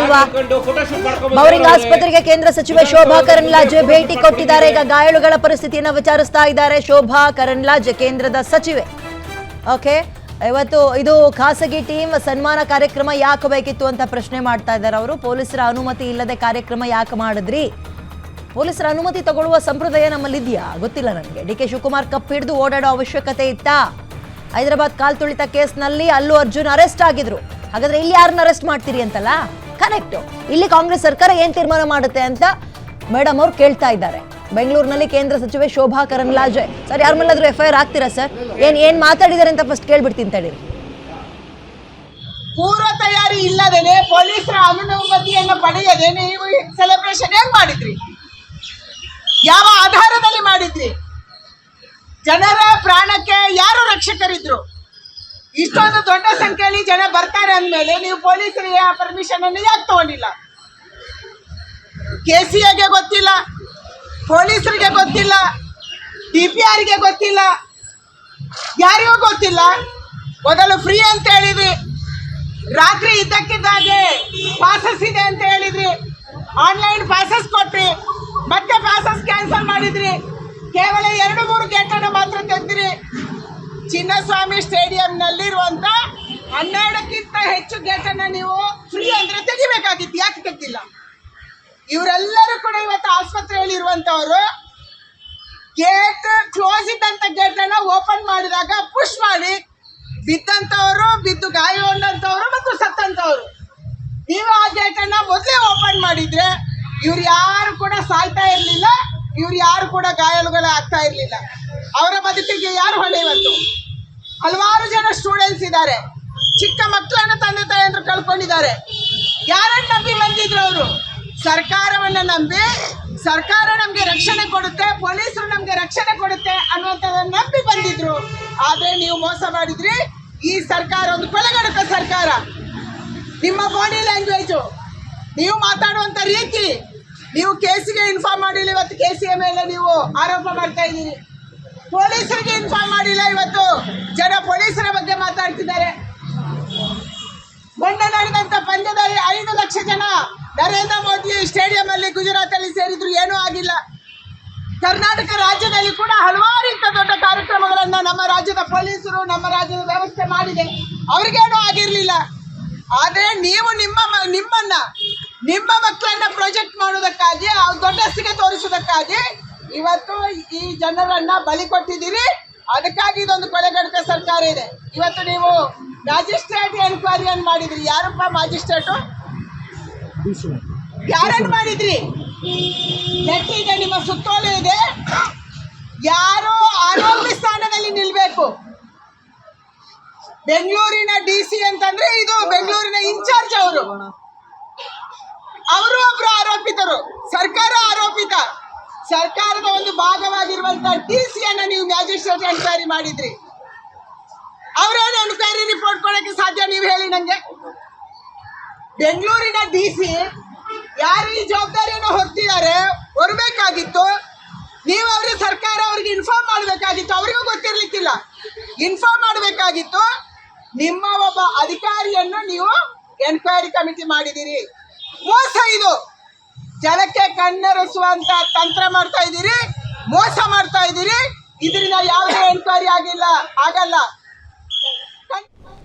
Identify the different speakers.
Speaker 1: ಒಳ್ಳೇದಲ್ವಾ ಮೌರಿಂಗ್ ಆಸ್ಪತ್ರೆಗೆ ಕೇಂದ್ರ ಸಚಿವೆ ಶೋಭಾ ಕರಂದ್ಲಾಜೆ ಭೇಟಿ ಕೊಟ್ಟಿದ್ದಾರೆ. ಈಗ ಗಾಯಾಳುಗಳ ಪರಿಸ್ಥಿತಿಯನ್ನು ವಿಚಾರಿಸ್ತಾ ಇದ್ದಾರೆ ಶೋಭಾ ಕರಂದ್ಲಾಜೆ ಕೇಂದ್ರದ ಸಚಿವೆ. ಓಕೆ ಇವತ್ತು ಇದು ಖಾಸಗಿ ಟೀಮ್ ಸನ್ಮಾನ ಕಾರ್ಯಕ್ರಮ ಯಾಕೆ ಬೇಕಿತ್ತು ಅಂತ ಪ್ರಶ್ನೆ ಮಾಡ್ತಾ ಇದ್ದಾರೆ ಅವರು. ಪೊಲೀಸರ ಅನುಮತಿ ಇಲ್ಲದೆ ಕಾರ್ಯಕ್ರಮ ಯಾಕೆ ಮಾಡಿದ್ರಿ? ಪೊಲೀಸರ ಅನುಮತಿ ತಗೊಳ್ಳುವ ಸಂಪ್ರದಾಯ ನಮ್ಮಲ್ಲಿ ಇದೆಯಾ ಗೊತ್ತಿಲ್ಲ ನನಗೆ. ಡಿ ಕೆ ಶಿವಕುಮಾರ್ ಕಪ್ ಹಿಡಿದು ಓಡಾಡೋ ಅವಶ್ಯಕತೆ ಇತ್ತಾ? ಹೈದರಾಬಾದ್ ಕಾಲ್ ತುಳಿತ ಕೇಸ್ನಲ್ಲಿ ಅಲ್ಲೂ ಅರ್ಜುನ್ ಅರೆಸ್ಟ್ ಆಗಿದ್ರು. ಹಾಗಾದ್ರೆ ಇಲ್ಲಿ ಯಾರನ್ನ ಅರೆಸ್ಟ್ ಮಾಡ್ತೀರಿ ಅಂತಲ್ಲ? ಕರೆಕ್ಟ್ ಇಲ್ಲಿ ಕಾಂಗ್ರೆಸ್ ಸರ್ಕಾರ ಏನ್ ತೀರ್ಮಾನ ಮಾಡುತ್ತೆ ಅಂತ ಮೇಡಮ್ ಅವ್ರು ಕೇಳ್ತಾ ಇದ್ದಾರೆ. ಬೆಂಗಳೂರಿನಲ್ಲಿ ಕೇಂದ್ರ ಸಚಿವೆ ಶೋಭಾ ಕರಂದ್ಲಾಜೆ. ಸರ್, ಯಾರ ಮೇಲಾದ್ರೂ ಎಫ್ ಐ ಆಗ್ತೀರಾ ಸರ್? ಏನ್ ಏನ್ ಮಾತಾಡಿದಾರೆ ಅಂತ ಫಸ್ಟ್ ಕೇಳ್ಬಿಡ್ತೀನಿ ತಡೀರಿ
Speaker 2: ಪೂರ್ವ ತಯಾರಿ ಇಲ್ಲದೇನೆ ಪೊಲೀಸರ ಅನುಮತಿಯನ್ನು ಪಡೆಯದೆ ನೀವು ಸೆಲೆಬ್ರೇಷನ್ ಏನ್ ಮಾಡಿದ್ರಿ? ಯಾವ ಆಧಾರದಲ್ಲಿ ಮಾಡಿದ್ರಿ? ಜನರ ಪ್ರಾಣಕ್ಕೆ ಯಾರು ರಕ್ಷಕರಿದ್ರು? ಇಷ್ಟೊಂದು ದೊಡ್ಡ ಸಂಖ್ಯೆಯಲ್ಲಿ ಜನ ಬರ್ತಾರೆ ಅಂದಮೇಲೆ ನೀವು ಪೊಲೀಸರಿಗೆ ಆ ಪರ್ಮಿಷನ್ ಅನ್ನು ಯಾಕೆ ತಗೊಂಡಿಲ್ಲ? ಕೆ ಸಿ ಎಗೆ ಗೊತ್ತಿಲ್ಲ, ಪೊಲೀಸರಿಗೆ ಗೊತ್ತಿಲ್ಲ ಡಿ ಪಿ ಆರ್ಗೆ ಗೊತ್ತಿಲ್ಲ, ಯಾರಿಗೂ ಗೊತ್ತಿಲ್ಲ. ಮೊದಲು ಫ್ರೀ ಅಂತ ಹೇಳಿದ್ರಿ, ರಾತ್ರಿ ಇದ್ದಕ್ಕಿದ್ದಾಗೆ ಪಾಸಸ್ ಇದೆ ಅಂತ ಹೇಳಿದ್ರಿ ಆನ್ಲೈನ್ ಪಾಸಸ್ ಕೊಟ್ರಿ, ಮತ್ತೆ ಪಾಸಸ್ ಕ್ಯಾನ್ಸಲ್ ಮಾಡಿದ್ರಿ. ಕೇವಲ ಎರಡು, ಮೂರು ಗೇಟನ್ನು ಮಾತ್ರ ತೆಗ್ದಿರಿ. ಚಿನ್ನಸ್ವಾಮಿ ಸ್ಟೇಡಿಯಂನಲ್ಲಿರುವಂತ ಹನ್ನೆರಡಕ್ಕಿಂತ ಹೆಚ್ಚು ಗೇಟನ್ನು ನೀವು ಫ್ರೀ ಅಂದ್ರೆ ತೆಗಿಬೇಕಾಗಿತ್ತು. ಯಾಕೆ ತೆಗ್ದಿಲ್ಲ ಇವರೆಲ್ಲರೂ ಕೂಡ ಇವತ್ತು ಆಸ್ಪತ್ರೆಯಲ್ಲಿ ಇರುವಂತವರು ಗೇಟ್ ಕ್ಲೋಸ್ ಇದ್ದಂತ ಗೇಟ್ ಅನ್ನ ಓಪನ್ ಮಾಡಿದಾಗ ಪುಷ್ ಮಾಡಿ ಬಿದ್ದಂತವರು, ಬಿದ್ದು ಗಾಯಗೊಂಡಂತವರು ಮತ್ತು ಸತ್ತಂತವರು. ನೀವು ಆ ಗೇಟ್ ಅನ್ನ ಮೊದಲೇ ಓಪನ್ ಮಾಡಿದ್ರೆ ಇವ್ರು ಯಾರು ಕೂಡ ಸಾಯ್ತಾ ಇರಲಿಲ್ಲ, ಇವ್ರು ಯಾರು ಕೂಡ ಗಾಯಾಳುಗಳ ಆಗ್ತಾ ಇರಲಿಲ್ಲ. ಅವರ ಬದುಕಿಗೆ ಯಾರು ಹೊಣೆ ಇವತ್ತು? ಹಲವಾರು ಜನ ಸ್ಟೂಡೆಂಟ್ಸ್ ಇದ್ದಾರೆ. ಚಿಕ್ಕ ಮಕ್ಕಳನ್ನ ತಂದೆ ತಾಯಿಯಂದ್ರು ಕಳ್ಕೊಂಡಿದ್ದಾರೆ. ಯಾರನ್ನ ನಂಬಿ ಬಂದಿದ್ರು ಅವರು? ಸರ್ಕಾರವನ್ನ ನಂಬಿ, ಸರ್ಕಾರ ನಮ್ಗೆ ರಕ್ಷಣೆ ಕೊಡುತ್ತೆ, ಪೊಲೀಸರು ನಮ್ಗೆ ರಕ್ಷಣೆ ಕೊಡುತ್ತೆ ಅನ್ನುವಂಥದ್ದನ್ನ ನಂಬಿ ಬಂದಿದ್ರು. ಆದ್ರೆ ನೀವು ಮೋಸ ಮಾಡಿದ್ರಿ. ಈ ಸರ್ಕಾರ ಒಂದು ಕೊಲೆಗಡಕ ಸರ್ಕಾರ. ನಿಮ್ಮ ಬಾಡಿ ಲ್ಯಾಂಗ್ವೇಜು ನೀವು ಮಾತಾಡುವಂತ ರೀತಿ. ನೀವು ಕೇಸಿಗೆ ಇನ್ಫಾರ್ಮ್ ಮಾಡಿಲ್ಲ ಇವತ್ತು ಕೇಸಿಯ ಮೇಲೆ ನೀವು ಆರೋಪ ಮಾಡ್ತಾ ಇದ್ದೀರಿ. ಪೊಲೀಸರಿಗೆ ಇನ್ಫಾರ್ಮ್ ಮಾಡಿಲ್ಲ ಇವತ್ತು. ಜನ ಪೊಲೀಸರ ಬಗ್ಗೆ ಮಾತಾಡ್ತಿದ್ದಾರೆ. ಮೊನ್ನೆ ನಡೆದಂತ ಪಂದ್ಯದಲ್ಲಿ ಐದು ಲಕ್ಷ ಜನ ನರೇಂದ್ರ ಮೋದಿ ಸ್ಟೇಡಿಯಂ ಅಲ್ಲಿ ಗುಜರಾತ್ ಅಲ್ಲಿ ಸೇರಿದ್ರು. ಏನೂ ಆಗಿಲ್ಲ. ಕರ್ನಾಟಕ ರಾಜ್ಯದಲ್ಲಿ ಕೂಡ ಹಲವಾರು ಇಂಥ ದೊಡ್ಡ ಕಾರ್ಯಕ್ರಮಗಳನ್ನ ನಮ್ಮ ರಾಜ್ಯದ ಪೊಲೀಸರು, ನಮ್ಮ ರಾಜ್ಯದ ವ್ಯವಸ್ಥೆ ಮಾಡಿದೆ. ಅವ್ರಿಗೇನು ಆಗಿರ್ಲಿಲ್ಲ. ಆದ್ರೆ ನೀವು ನಿಮ್ಮ ನಿಮ್ಮನ್ನ, ನಿಮ್ಮ ಮಕ್ಕಳನ್ನ ಪ್ರೊಜೆಕ್ಟ್ ಮಾಡೋದಕ್ಕಾಗಿ ಆ ದೊಡ್ಡಸ್ತಿಗೆ ತೋರಿಸೋದಕ್ಕಾಗಿ ಇವತ್ತು ಈ ಜನರನ್ನ ಬಲಿ ಕೊಟ್ಟಿದ್ದೀರಿ. ಅದಕ್ಕಾಗಿ ಇದೊಂದು ಕೊಲೆಗಡಕ ಸರ್ಕಾರ ಇದೆ. ಇವತ್ತು ನೀವು ಮ್ಯಾಜಿಸ್ಟ್ರೇಟ್ ಎನ್ಕ್ವೈರಿಯನ್ನು ಮಾಡಿದ್ರಿ. ಯಾರಪ್ಪ ಮ್ಯಾಜಿಸ್ಟ್ರೇಟು? ಯಾರನ್ನು ಮಾಡಿದ್ರಿ? ನೆಟ್ಟಿದೆ, ನಿಮ್ಮ ಸುತ್ತೋಲೆ ಇದೆ. ಯಾರು ಆರೋಪಿ ಸ್ಥಾನದಲ್ಲಿ ನಿಲ್ಬೇಕು. ಬೆಂಗಳೂರಿನ ಡಿ ಸಿ ಅಂತಂದ್ರೆ ಇದು ಬೆಂಗಳೂರಿನ ಇನ್ಚಾರ್ಜ್ ಅವರು. ಅವರು ಒಬ್ರು ಆರೋಪಿತರು. ಸರ್ಕಾರ ಆರೋಪಿತ. ಸರ್ಕಾರದ ಒಂದು ಭಾಗವಾಗಿರುವಂತಹ ಡಿ ಸಿ ಅನ್ನ ನೀವು ಮ್ಯಾಜಿಸ್ಟ್ರೇಟ್ ಎನ್ಕ್ವೈರಿ ಮಾಡಿದ್ರಿ. ಅವರೇನು ಎನ್ಕ್ವೈರಿ ರಿಪೋರ್ಟ್ ಕೊಡಕ್ಕೆ ಸಾಧ್ಯ ನೀವು ಹೇಳಿ ನಂಗೆ? ಬೆಂಗಳೂರಿನ ಡಿ ಸಿ ಯಾರು ಈ ಜವಾಬ್ದಾರಿಯನ್ನು ಹೊತ್ತಿದ್ದಾರೆ ಹೊರಬೇಕಾಗಿತ್ತು. ನೀವು ಅವ್ರಿಗೆ ಸರ್ಕಾರ ಅವ್ರಿಗೆ ಇನ್ಫಾರ್ಮ್ ಮಾಡಬೇಕಾಗಿತ್ತು. ಅವರಿಗೂ ಗೊತ್ತಿರ್ಲಿಕ್ಕಿಲ್ಲ. ಇನ್ಫಾರ್ಮ್ ಮಾಡಬೇಕಾಗಿತ್ತು. ನಿಮ್ಮ ಒಬ್ಬ ಅಧಿಕಾರಿಯನ್ನು ನೀವು ಎನ್ಕ್ವೈರಿ ಕಮಿಟಿ ಮಾಡಿದ್ದೀರಿ. ಮೋಸ ಇದು ಜನಕ್ಕೆ ಕಣ್ಣರಿಸುವಂತ ತಂತ್ರ ಮಾಡ್ತಾ ಇದ್ದೀರಿ ಮೋಸ ಮಾಡ್ತಾ ಇದ್ದೀರಿ. ಇದರಿಂದ ಯಾವುದೇ ಎನ್ಕ್ವೈರಿ ಆಗಿಲ್ಲ ಆಗಲ್ಲ.